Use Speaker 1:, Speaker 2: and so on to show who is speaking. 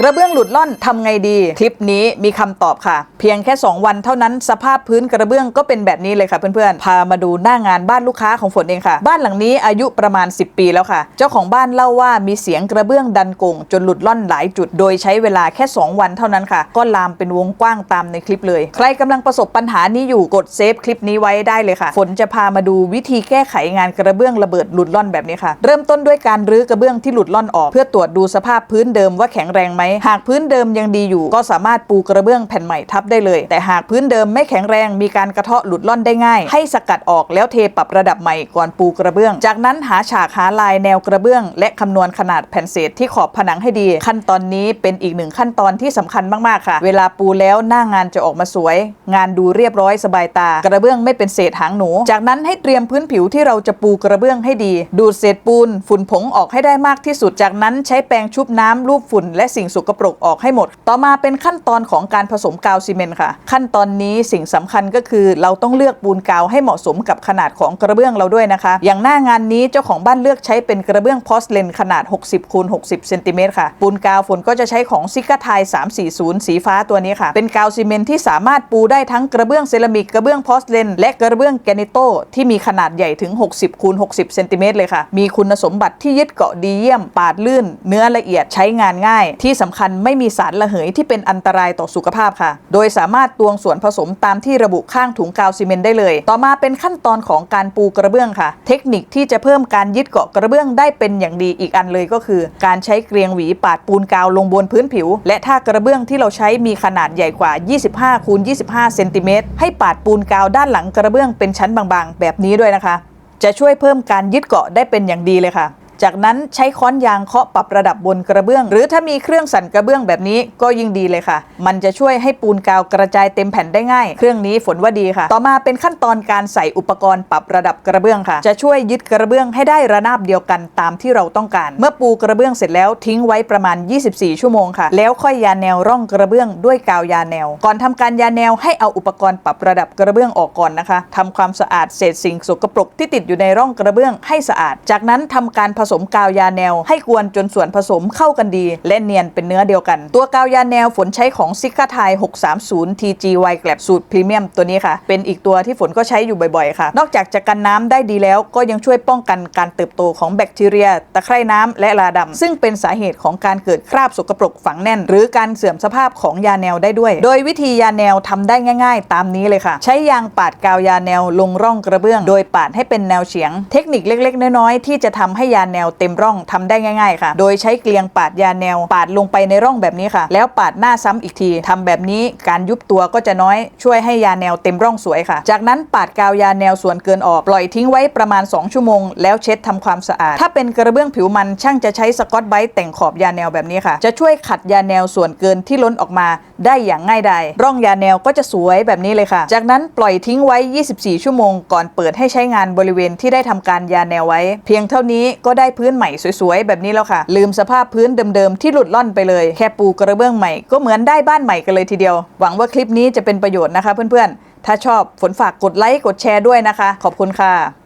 Speaker 1: กระเบื้องหลุดล่อนทำไงดี คลิปนี้มีคำตอบค่ะ เพียงแค่ 2 วันเท่านั้นสภาพพื้นกระเบื้องก็เป็นแบบนี้เลยค่ะเพื่อนๆ พามาดูหน้างานบ้านลูกค้าของฝนเองค่ะ บ้านหลังนี้อายุประมาณ 10 ปีแล้วค่ะ เจ้าของบ้านเล่าว่ามีเสียงกระเบื้องดันกงจนหลุดล่อนหลายจุด โดยใช้เวลาแค่ 2 วันเท่านั้นค่ะ ก็ลามเป็นวงกว้างตามในคลิปเลย ใครกำลังประสบปัญหานี้อยู่กดเซฟคลิปนี้ไว้ได้เลยค่ะ ฝนจะพามาดูวิธีแก้ไขงานกระเบื้องระเบิดหลุดล่อนแบบนี้ค่ะ เริ่มต้นด้วยการรื้อกระเบื้องที่หลุดล่อนออก เพื่อตรวจดูสภาพพื้นเดิมว่าแข็งแรงไหมหากพื้นเดิมยังดีอยู่ ก็สามารถปูกระเบื้องแผ่นใหม่ทับได้เลย แต่หากพื้นเดิมไม่แข็งแรงมีการกระเทาะหลุดล่อนได้ง่าย ให้สกัดออกแล้วเทปรับระดับใหม่ก่อนปูกระเบื้อง จากนั้นหาฉากหาลายแนวกระเบื้อง และคำนวณขนาดแผ่นเศษที่ขอบผนังให้ดี ขั้นตอนนี้เป็นอีกหนึ่งขั้นตอนที่สำคัญมากๆค่ะ เวลาปูแล้วหน้างานจะออกมาสวย งานดูเรียบร้อยสบายตา กระเบื้องไม่เป็นเศษหางหนู จากนั้นให้เตรียมพื้นผิวที่เราจะปูกระเบื้องให้ดี ดูดเศษปูน ฝุ่นผงออกให้ได้มากที่สุดจากนั้นใช้แปรงชุบน้ำลูบฝุ่นและสิ่งสกปรกออกให้หมด ต่อมาเป็นขั้นตอนของการผสมกาวซีเมนต์ค่ะ ขั้นตอนนี้สิ่งสำคัญก็คือเราต้องเลือกปูนกาวให้เหมาะสมกับขนาดของกระเบื้องเราด้วยนะคะ อย่างหน้างานนี้เจ้าของบ้านเลือกใช้เป็นกระเบื้องพอสเลนขนาด 60คูณ60เซนติเมตรค่ะ ปูนกาวฝนก็จะใช้ของซิกาไทย340 สีฟ้าตัวนี้ค่ะ เป็นกาวซีเมนต์ที่สามารถปูได้ทั้งกระเบื้องเซรามิกกระเบื้องพอสเลนและกระเบื้องแกนิโตที่มีขนาดใหญ่ถึง 60คูณ60เซนติเมตรเลยค่ะ มีคุณสมบัติที่ยึดเกาะดีเยี่ยม ปาดลื่น เนื้อละเอียดใช้งานง่ายที่สำคัญไม่มีสารระเหยที่เป็นอันตรายต่อสุขภาพค่ะ โดยสามารถตวงส่วนผสมตามที่ระบุข้างถุงกาวซีเมนต์ได้เลย ต่อมาเป็นขั้นตอนของการปูกระเบื้องค่ะ เทคนิคที่จะเพิ่มการยึดเกาะกระเบื้องได้เป็นอย่างดีอีกอันเลยก็คือ การใช้เกลียงหวีปาดปูนกาวลงบนพื้นผิว และถ้ากระเบื้องที่เราใช้มีขนาดใหญ่กว่า 25คูณ25เซนติเมตรให้ปาดปูนกาวด้านหลังกระเบื้องเป็นชั้นบางๆ แบบนี้ด้วยนะคะ จะช่วยเพิ่มการยึดเกาะได้เป็นอย่างดีเลยค่ะ จากนั้นใช้ค้อนยางเคาะปรับระดับบนกระเบื้อง หรือถ้ามีเครื่องสั่นกระเบื้องแบบนี้ก็ยิ่งดีเลยค่ะ มันจะช่วยให้ปูนกาวกระจายเต็มแผ่นได้ง่าย เครื่องนี้ฝนว่าดีค่ะ ต่อมาเป็นขั้นตอนการใส่อุปกรณ์ปรับระดับกระเบื้องค่ะ จะช่วยยึดกระเบื้องให้ได้ระนาบเดียวกันตามที่เราต้องการ เมื่อปูกระเบื้องเสร็จแล้วทิ้งไว้ประมาณ 24 ชั่วโมงค่ะ แล้วค่อยยาแนวร่องกระเบื้องด้วยกาวยาแนว ก่อนทำการยาแนวให้เอาอุปกรณ์ปรับระดับกระเบื้องออกก่อนนะคะทำความสะอาดเศษสิ่งสกปรกที่ติดอยู่ในร่องกระเบื้องให้สะอาด จากนั้นทำการผสสมกาวยาแนว ให้กวนจนส่วนผสมเข้ากันดี และเนียนเป็นเนื้อเดียวกัน ตัวกาวยาแนวฝนใช้ของซิกาไทย 630 TGY แกลบสูตรพรีเมียมตัวนี้ค่ะ เป็นอีกตัวที่ฝนก็ใช้อยู่บ่อยๆค่ะ นอกจากจะกันน้ำได้ดีแล้ว ก็ยังช่วยป้องกันการเติบโตของแบคทีเรีย ตะไคร่น้ำและลาดำซึ่งเป็นสาเหตุของการเกิดคราบสกปรกฝังแน่น หรือการเสื่อมสภาพของยาแนวได้ด้วย โดยวิธียาแนวทำได้ง่าย ๆ ตามนี้เลยค่ะ ใช้ยางปาดกาวยาแนวลงร่องกระเบื้อง โดยปาดให้เป็นแนวเฉียง เทคนิคเล็กๆ น้อยๆที่จะทำให้ยาแนวเต็มร่องทำได้ง่ายๆค่ะ โดยใช้เกลียงปาดยาแนว ปาดลงไปในร่องแบบนี้ค่ะ แล้วปาดหน้าซ้ำอีกทีทำแบบนี้การยุบตัวก็จะน้อยช่วยให้ยาแนวเต็มร่องสวยค่ะ จากนั้นปาดกาวยาแนวส่วนเกินออกปล่อยทิ้งไว้ประมาณ 2 ชั่วโมง แล้วเช็ดทำความสะอาด ถ้าเป็นกระเบื้องผิวมันช่างจะใช้สกอตไบรท์แต่งขอบยาแนวแบบนี้ค่ะ จะช่วยขัดยาแนวส่วนเกินที่ล้นออกมาได้อย่างง่ายดายร่องยาแนวก็จะสวยแบบนี้เลยค่ะ จากนั้นปล่อยทิ้งไว้ 24 ชั่วโมง ก่อนเปิดให้ใช้งานบริเวณที่ได้ทำการยาแนวไว้ เพียงเท่านี้ก็ได้ได้พื้นใหม่สวยๆ แบบนี้แล้วค่ะ ลืมสภาพพื้นเดิมๆ ที่หลุดล่อนไปเลย แค่ปูกระเบื้องใหม่ก็เหมือนได้บ้านใหม่กันเลยทีเดียว หวังว่าคลิปนี้จะเป็นประโยชน์นะคะเพื่อนๆ ถ้าชอบฝนฝากกดไลค์กดแชร์ด้วยนะคะ ขอบคุณค่ะ